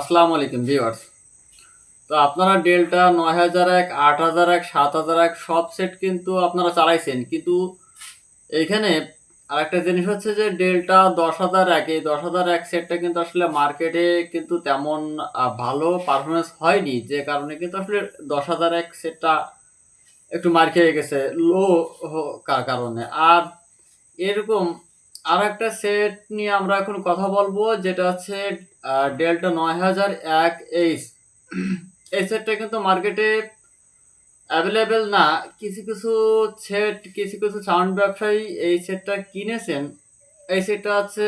আসসালামু আলাইকুম ভিউয়ার্স। তো আপনারা ডেল্টা নয় হাজার এক, আট হাজার এক, সাত হাজার এক, সব সেট কিন্তু আপনারা চালাইছেন। কিন্তু এইখানে আরেকটা জিনিস হচ্ছে যে ডেল্টা দশ হাজার এক, এই দশ হাজার এক সেটটা কিন্তু আসলে মার্কেটে কিন্তু তেমন ভালো পারফরমেন্স হয়নি। যে কারণে কিন্তু আসলে দশ হাজার এক সেটটা একটু মার খেয়ে গেছে লো কারণে। আর এরকম আর একটা সেট নিয়ে আমরা এখন কথা বলব, যেটা হচ্ছে ডেল্টা নয় হাজার এক এইচ। এই সেটটা কিন্তু মার্কেটে অ্যাভেলেবেল না। কিছু কিছু সেট, কিছু কিছু সাউন্ড ব্যবসায়ী এই সেটটা কিনেছেন। এই সেটটা হচ্ছে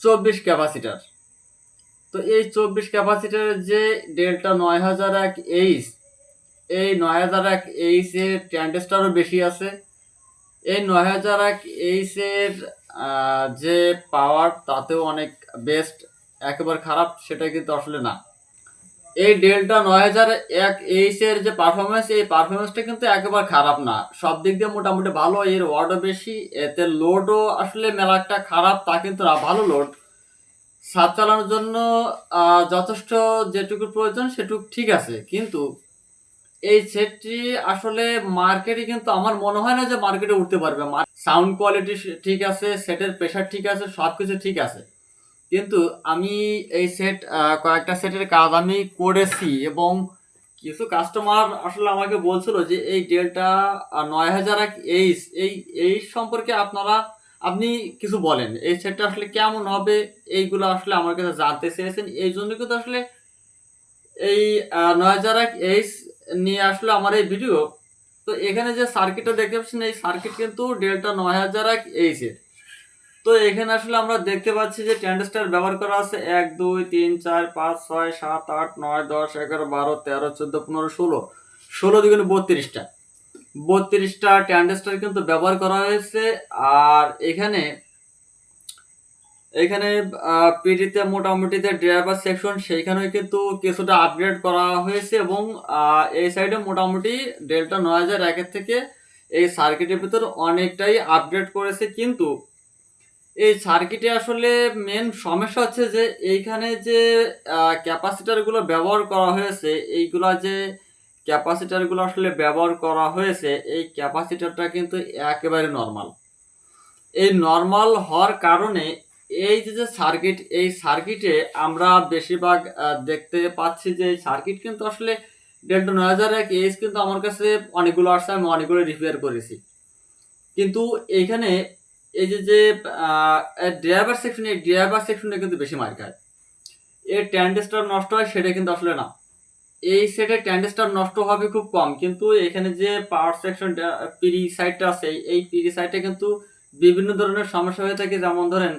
চব্বিশ ক্যাপাসিটার। তো এই চব্বিশ ক্যাপাসিটারের যে ডেল্টা নয় হাজার এক এইচ, এই নয় হাজার এক এইচের ট্যান্ডেস্টারও বেশি আছে। এই নয় হাজার এক এইচের যে পাওয়ার তাতেও অনেক বেস্ট একেবারে খারাপ সেটা কিন্তু আসলে না। এই ডেল্টা নয় হাজার এক এইচের যে পারফরমেন্স এই পারফরমেন্সটা কিন্তু একেবারে খারাপ না। সব দিক দিয়ে মোটামুটি ভালো, এর ওয়ার্ডও বেশি, এতে লোডও আসলে মেলা একটা খারাপ, তা কিন্তু না, ভালো লোড সাত চালানোর জন্য যথেষ্ট যেটুকু প্রয়োজন সেটুকু ঠিক আছে, কিন্তু এই সেটটি আসলে মার্কেটে কিন্তু আমার মনে হয় না যে মার্কেটে উঠতে পারবে। সাউন্ড কোয়ালিটি ঠিক আছে, সেটের প্রেশার ঠিক আছে সব কিছু ঠিক আছে। কিন্তু আমি এই সেট কয়েকটা সেটের কাজ আমি করেছি এবং কিছু কাস্টমার আসলে আমাকে বলছিল যে এই ডেলটা নয় হাজার এক এইচ এই এই সম্পর্কে আপনারা, আপনি কিছু বলেন। এই সেটটা আসলে কেমন হবে? এইগুলো আসলে আমার কাছে জানতে চেয়েছেন। এই জন্য কিন্তু আসলে এই নয় হাজার এক এইচ নিয়ে আসলে আমার এই ভিডিও তো এখানে যে সার্কিটটা দেখতে পাচ্ছেন, এই সার্কিট কিন্তু ডেল্টা নয় হাজার এক এইচের তো এখানে আসলে আমরা দেখতে পাচ্ছি যে ট্যান্ডেস্টার ব্যবহার করা আছে এক, দুই, তিন, চার, পাঁচ, ছয়, সাত, আট, নয়, দশ, এগারো, বারো, তেরো, চোদ্দ, পনেরো, ষোলো। ষোলো দিগুলো বত্রিশটা। বত্রিশটা ট্যান্ডেস্টার কিন্তু ব্যবহার করা হয়েছে। আর এখানে এখানে মোটামুটি যে ড্রাইভার সেকশন সেইখানেও কিন্তু কিছুটা আপগ্রেড করা হয়েছে এবং এই সাইডে মোটামুটি ডেল্টা নয় হাজার একের থেকে এই সার্কিটের ভিতর অনেকটাই আপগ্রেড করেছে। কিন্তু এই সার্কিটে আসলে মেন সমস্যা হচ্ছে যে এইখানে যে ক্যাপাসিটারগুলো ব্যবহার করা হয়েছে, এইগুলা যে ক্যাপাসিটারগুলো আসলে ব্যবহার করা হয়েছে, এই ক্যাপাসিটারটা কিন্তু একেবারে নর্মাল এই নর্মাল হওয়ার কারণে এই যে যে সার্কিট এই সার্কিটে আমরা বেশিরভাগ দেখতে পাচ্ছি যে এই সার্কিট কিন্তু আসলে ডেল্টা নয় হাজার এক এইচ কিন্তু আমার কাছে অনেকগুলো আসছে, আমি অনেকগুলো রিপেয়ার করেছি। কিন্তু এইখানে এই যে যে ড্রাইভার সেকশন এই ড্রাইভার সেকশনে কিন্তু বেশি মার খায় এর ট্যান্ডেস্টার নষ্ট হয় সেটা কিন্তু আসলে না। এই সেটে ট্যান্ডেস্টার নষ্ট হবে খুব কম, কিন্তু এখানে যে পাওয়ার সেকশন পিরি সাইডটা আছে, এই- পিরি সাইডে কিন্তু বিভিন্ন ধরনের সমস্যা হয়ে থাকে। যেমন ধরেন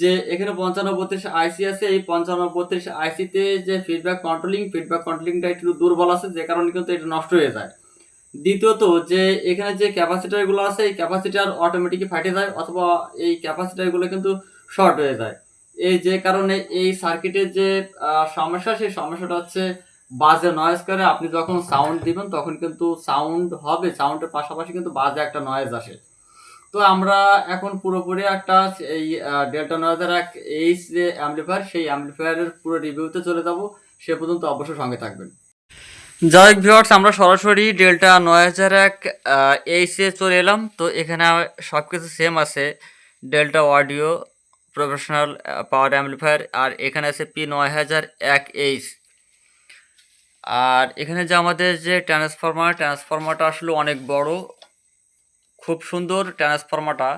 যে এখানে পঞ্চান্ন বত্রিশ আইসি আছে, এই পঞ্চান্ন বত্রিশ আইসিতে যে ফিডব্যাক কন্ট্রোলিং ফিডব্যাক কন্ট্রোলিংটা একটু দুর্বল আছে, যে কারণে কিন্তু এটা নষ্ট হয়ে যায়। দ্বিতীয়ত যে এখানে যে ক্যাপাসিটারগুলো আছে, এই ক্যাপাসিটার অটোমেটিকই ফাটে যায় অথবা এই ক্যাপাসিটারগুলো কিন্তু শর্ট হয়ে যায়। এই যে কারণে এই সার্কিটের যে সমস্যা, সেই সমস্যাটা হচ্ছে বাজে নয়েজ করে। আপনি যখন সাউন্ড দিবেন, তখন কিন্তু সাউন্ড হবে সাউন্ডের পাশাপাশি কিন্তু বাজে একটা নয়েজ আসে। তো আমরা এখন পুরোপুরি একটা এই ডেল্টা নয় হাজার এক এইচ যে অ্যাম্পলিফায়ার সেই অ্যাম্পলিফায়ারের পুরো রিভিউতে চলে যাব। সে পর্যন্ত অবশ্যই সঙ্গে থাকবেন। যাই হোক ভিউয়ার্স আমরা সরাসরি ডেল্টা নয় হাজার এক এইচে চলে এলাম। তো এখানে সব কিছু সেম আছে। Delta audio professional power amplifier আর এখানে আছে পি নয় হাজার এক এইচ আর এখানে যে আমাদের যে ট্রান্সফরমার ট্রান্সফরমারটা আসলে অনেক বড়। খুব সুন্দর ট্রান্সফরমারটা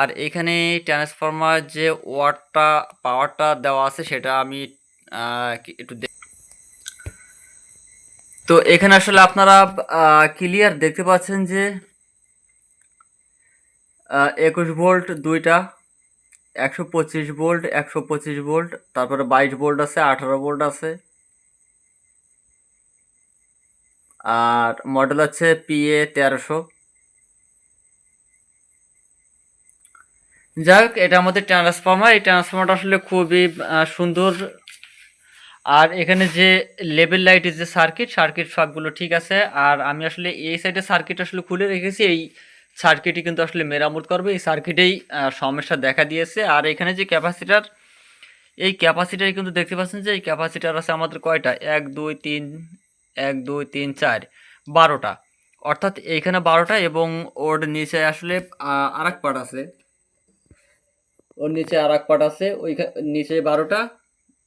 আর এখানে ট্রান্সফরমার যে ওয়াটটা পাওয়ারটা দেওয়া আছে, সেটা আমি একটু তো এখানে আসলে আপনারা ক্লিয়ার দেখতে পাচ্ছেন যে একুশ ভোল্ট দুইটা, একশো পঁচিশ ভোল্ট, একশো পঁচিশ ভোল্ট, তারপরে বাইশ ভোল্ট আছে, আঠারো ভোল্ট আছে। আর মডেল আছে পিএ তেরোশো। যাই হোক এটা আমাদের ট্রান্সফর্মার এই ট্রান্সফর্মারটা আসলে খুবই সুন্দর। আর এখানে যে লেভেল লাইটের যে সার্কিট সার্কিট সবগুলো ঠিক আছে। আর আমি আসলে এই সাইডে সার্কিট আসলে খুলে রেখেছি, এই সার্কিটই কিন্তু আসলে মেরামত করবে। এই সার্কিটেই সমস্যা দেখা দিয়েছে। আর এখানে যে ক্যাপাসিটার এই ক্যাপাসিটার কিন্তু দেখতে পাচ্ছেন যে, এই ক্যাপাসিটার আছে আমাদের কয়টা? এক, দুই, তিন, এক, দুই, তিন, চার, বারোটা। অর্থাৎ এইখানে বারোটা এবং ওর নিচে আসলে আর এক আছে। ওর নিচে আর এক পার্ট আছে ওই নিচে বারোটা,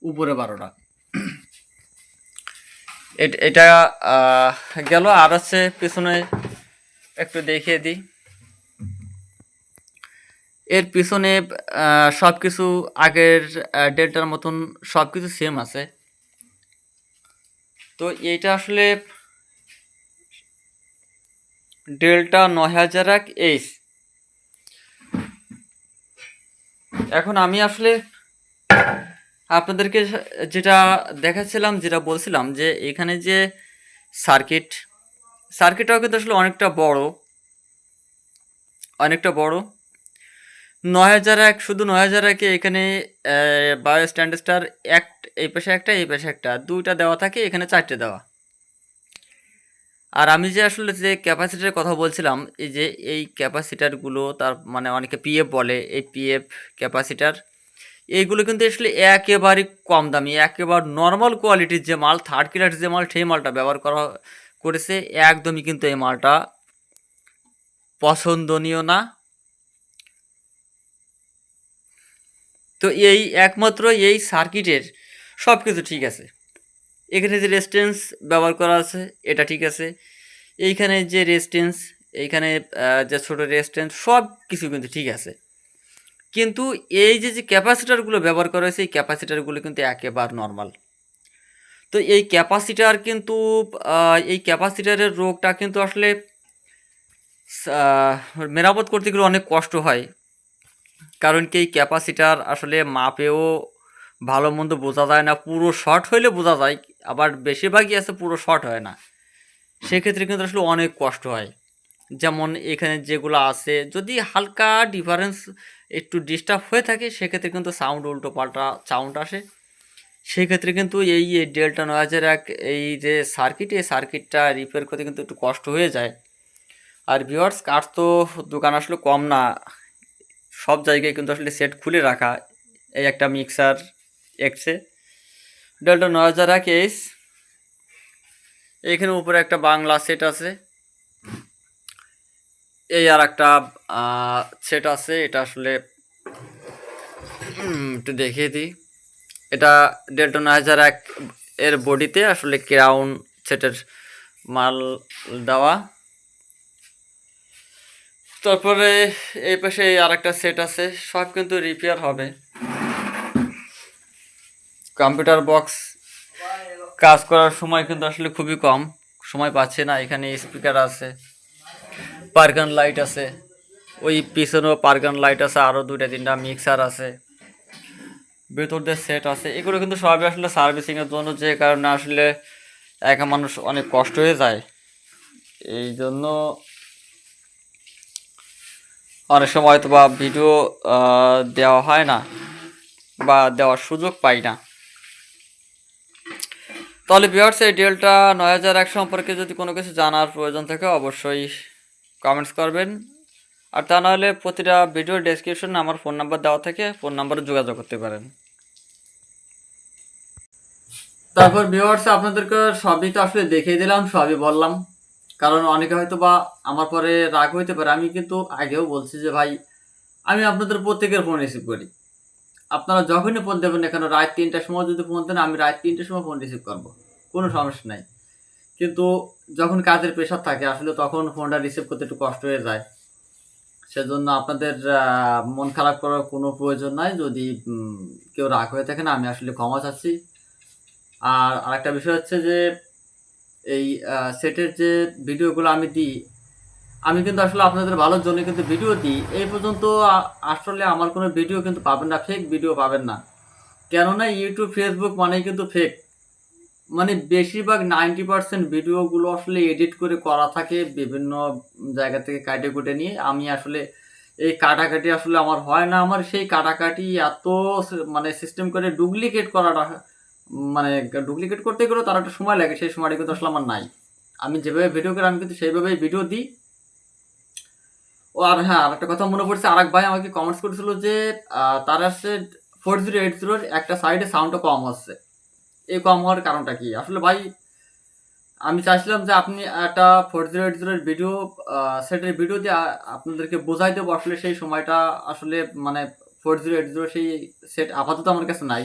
উপরে বারোটা। এট- গেল, আর আছে পিছনে একটু দেখিয়ে দিই। এর পিছনে সব কিছু আগের ডেল্টার মতন সব কিছু সেম আছে। তো এইটা আসলে ডেল্টা নয় হাজার এক এইচ। এখন আমি আসলে আপনাদেরকে যেটা দেখাচ্ছিলাম, যেটা বলছিলাম যে এখানে যে সার্কিট, সার্কিটটাও কিন্তু আসলে অনেকটা বড় অনেকটা বড়। নয় হাজার এক, শুধু নয় হাজার একে এখানে বায়ো স্ট্যান্ডার্ডার এক, এই পাশে একটা, এই পাশে একটা, দুইটা দেওয়া থাকে, এখানে চারটে দেওয়া। আর আমি যে আসলে যে ক্যাপাসিটারের কথা বলছিলাম, এই যে এই ক্যাপাসিটারগুলো তার মানে অনেকে পিএফ বলে, এই পিএফ ক্যাপাসিটার এইগুলো কিন্তু আসলে একেবারে কম দামি, একেবারে নর্মাল কোয়ালিটির যে মাল থার্ড ক্লাস যে মাল, সেই মালটা ব্যবহার করা করেছে, একদমই কিন্তু এই মালটা পছন্দনীয় না। তো এই একমাত্র এই সার্কিটের সব কিছু ঠিক আছে। এখানে যে রেস্টেন্স ব্যবহার করা আছে, এটা ঠিক আছে। এইখানে যে রেস্টেন্স এইখানে যে ছোটো রেস্টেন্স সব কিছু কিন্তু ঠিক আছে। কিন্তু এই যে যে ক্যাপাসিটারগুলো ব্যবহার করা হয়েছে, এই ক্যাপাসিটারগুলো কিন্তু একেবারে নর্মাল তো এই ক্যাপাসিটার কিন্তু এই ক্যাপাসিটারের রোগটা কিন্তু আসলে মেরামত করতে গেলে অনেক কষ্ট হয়। কারণ কি, এই ক্যাপাসিটার আসলে মাপেও ভালো মন্দ বোঝা যায় না। পুরো শর্ট হইলে বোঝা যায় আবার বেশিরভাগই আছে পুরো শর্ট হয় না। সেক্ষেত্রে কিন্তু আসলে অনেক কষ্ট হয়। যেমন এখানে যেগুলো আছে, যদি হালকা ডিফারেন্স একটু ডিস্টার্ব হয়ে থাকে, সেক্ষেত্রে কিন্তু সাউন্ড উল্টো পাল্টা সাউন্ড আসে। সেক্ষেত্রে কিন্তু এই ডেল্টা নয় এক এই যে সার্কিট এই সার্কিটটা রিপেয়ার করতে কিন্তু একটু কষ্ট হয়ে যায়। আর ভিওয়ার্স কাঠ তো দোকান আসলে কম না। সব জায়গায় কিন্তু আসলে সেট খুলে রাখা। এই একটা মিক্সার এক্সে ডেল্টা নয় হাজার এক এইখানে উপরে একটা বাংলা সেট আছে। এই আর একটা সেট আছে। এটা আসলে একটু দেখিয়ে দিই। এটা ডেল্টা নয় হাজার এক এর বডিতে আসলে ক্রাউন সেটের মাল দেওয়া। তারপরে এই পাশে আর একটা সেট আছে। সব কিন্তু রিপেয়ার হবে। কম্পিউটার বক্স কাজ করার সময় কিন্তু আসলে খুবই কম। সময় পাচ্ছে না, এখানে স্পিকার আছে পার্গান লাইট আছে, ওই পিছনেও পার্গান লাইট আছে আরও দুইটা তিনটা মিক্সার আছে, ভেতর দিয়ে সেট আছে, এগুলো কিন্তু সবই আসলে সার্ভিসিংয়ের জন্য যে কারণে আসলে একা মানুষ অনেক কষ্ট হয়ে যায়। এই জন্য অনেক সময় হয়তো বা ভিডিও দেওয়া হয় না বা দেওয়ার সুযোগ পাই না। তাহলে বিয়ার্স এই ডেলটা নয় হাজার এক সম্পর্কে যদি কোনো কিছু জানার প্রয়োজন থাকে অবশ্যই কমেন্টস করবেন। আর তা নাহলে প্রতিটা ভিডিও ডেসক্রিপশনে আমার ফোন নাম্বার দেওয়া থাকে ফোন নাম্বারে যোগাযোগ করতে পারেন। তারপর ভিউয়ার্স আপনাদেরকে সবই তো আসলে দেখিয়ে দিলাম, সবই বললাম। কারণ অনেকে হয়তো বা আমার পরে রাগ হইতে পারে, আমি কিন্তু আগেও বলছি যে, ভাই, আমি আপনাদের প্রত্যেকের ফোন রিসিভ করি। আপনারা যখনই ফোন দেবেন না কেন, রাত তিনটার সময় যদি ফোন দেন, আমি রাত তিনটার সময় ফোন রিসিভ করব। কোনো সমস্যা নাই। কিন্তু যখন কাজের প্রেশার থাকে, আসলে তখন ফোনটা রিসিভ করতে একটু কষ্ট হয়ে যায়। সেজন্য আপনাদের মন খারাপ করার কোনো প্রয়োজন নাই। যদি কেউ রাগ হয়ে থাকে না আমি আসলে ক্ষমা চাচ্ছি। আর আরেকটা বিষয় হচ্ছে যে, এই সেটের যে ভিডিওগুলো আমি দিই আমি কিন্তু আসলে আপনাদের ভালোর জন্য কিন্তু ভিডিও দিই। এই পর্যন্ত আসলে আমার কোনো ভিডিও কিন্তু পাবেন না ফেক ভিডিও পাবেন না। কেননা ইউটিউব ফেসবুক মানেই কিন্তু ফেক মানে বেশিরভাগ নাইনটি পার্সেন্ট ভিডিওগুলো আসলে এডিট করে করা থাকে বিভিন্ন জায়গা থেকে কাটে কুটে নিয়ে। আমি আসলে এই কাটাকাটি আসলে আমার হয় না। আমার সেই কাটাকাটি এত মানে সিস্টেম করে ডুপ্লিকেট করাটা মানে ডুপ্লিকেট করতে গেলেও তার একটা সময় লাগে। সেই সময়টা কিন্তু আসলে আমার নাই। আমি যেভাবে ভিডিও করি, আমি কিন্তু সেইভাবেই ভিডিও দিই। ও আর হ্যাঁ আর একটা কথা মনে পড়ছে আর এক ভাই আমাকে কমেন্টস করেছিল যে তার আসছে ফোর জিরো এইট জিরোর একটা সাইডে সাউন্ডটা কম হচ্ছে। এই কম হওয়ার কারণটা কি? আসলে ভাই, আমি চাইছিলাম যে আপনি একটা ফোর জিরো এইট জিরোর ভিডিও সেটের ভিডিও দিয়ে আপনাদেরকে বোঝাই দেবো আসলে সেই সময়টা আসলে মানে ফোর জিরো এইট জিরো সেই সেট আপাতত আমার কাছে নাই।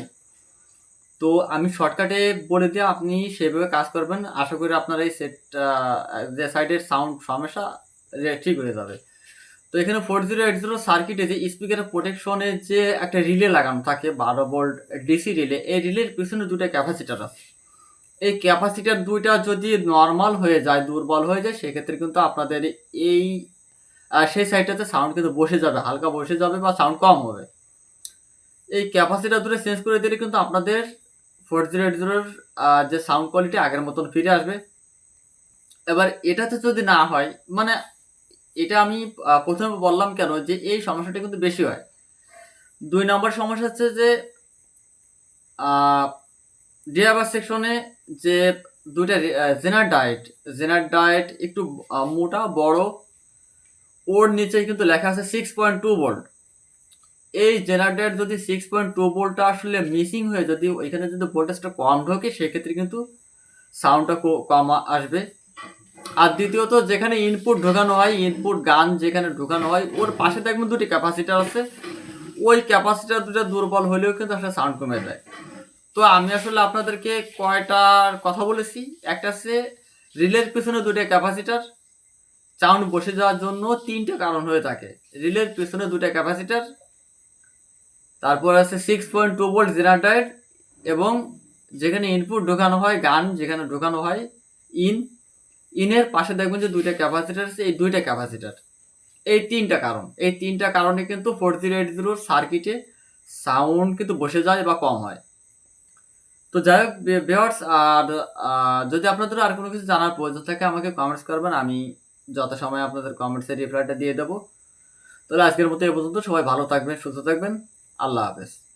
তো আমি শর্টকাটে বলে দিয়ে আপনি সেভাবে কাজ করবেন, আশা করি আপনার এই সেট যে সাইডের সাউন্ড সমস্যা ঠিক হয়ে যাবে। তো এখানে ফোর জিরো এইট জিরো সার্কিটে যে স্পিকারের প্রোটেকশনের যে একটা রিলে লাগানো থাকে, বারো ভোল্ট ডিসি রিলে এই রিলের পিছনে দুটো ক্যাপাসিটার আছে। এই ক্যাপাসিটার দুইটা যদি নর্মাল হয়ে যায়, দুর্বল হয়ে যায়, সেক্ষেত্রে কিন্তু আপনাদের এই সেই সাইডটাতে সাউন্ড কিন্তু বসে যাবে, হালকা বসে যাবে বা সাউন্ড কম হবে। এই ক্যাপাসিটার দুটো চেঞ্জ করে দিলে কিন্তু আপনাদের ফোর জিরো এইট জিরোর যে সাউন্ড কোয়ালিটি আগের মতন ফিরে আসবে। এবার এটাতে যদি না হয় মানে এটা আমি প্রথমে বললাম কেন যে এই সমস্যাটা কিন্তু বেশি হয়। দুই নম্বর সমস্যা হচ্ছে যে ডিআবার সেকশনে যে দুইটা জেনার ডায়েট জেনার ডায়েট একটু মোটা, বড়, ওর নিচে কিন্তু লেখা আছে সিক্স পয়েন্ট টু ভোল্ট এই জেনার ডায়েট যদি সিক্স পয়েন্ট টু ভোল্টটা আসলে মিসিং হয়ে, যদি ওইখানে যদি ভোল্টেজটা কম ঢোকে, সেক্ষেত্রে কিন্তু সাউন্ডটা কম আসবে। আর দ্বিতীয়ত, যেখানে ইনপুট ঢোকানো হয় ইনপুট গান যেখানে ঢোকানো হয়, ওর পাশে দেখবেন দুটি ক্যাপাসিটার আছে। ওই ক্যাপাসিটার দুটো দুর্বল হলেও কিন্তু আসলে সাউন্ড কমে যায়। তো আমি আসলে আপনাদেরকে কয়টার কথা বলেছি। একটা হচ্ছে, রিলের পিছনে দুটো ক্যাপাসিটার সাউন্ড বসে যাওয়ার জন্য তিনটে কারণ হয়ে থাকে। রিলের পিছনে দুটো ক্যাপাসিটার তারপর আছে six point two volt generator এবং যেখানে ইনপুট ঢোকানো হয়, গান যেখানে ঢোকানো হয় ইন ইনের পাশে দেখবেন যে দুইটা ক্যাপাসিটার আছে, এই দুইটা ক্যাপাসিটার। এই তিনটা কারণ। এই তিনটা কারণে কিন্তু ফোর জিরো এইট জিরোর সার্কিটে সাউন্ড কিন্তু বসে যায় বা কম হয়। তো যাই হোক বেয়ার্স আর যদি আপনাদের আর কোনো কিছু জানার প্রয়োজন থাকে, আমাকে কমেন্টস করবেন। আমি যত সময় আপনাদের কমেন্টসের রিপ্লাইটা দিয়ে দেবো। তাহলে আজকের মতো এ পর্যন্ত। সবাই ভালো থাকবেন, সুস্থ থাকবেন। আল্লাহ হাফেজ।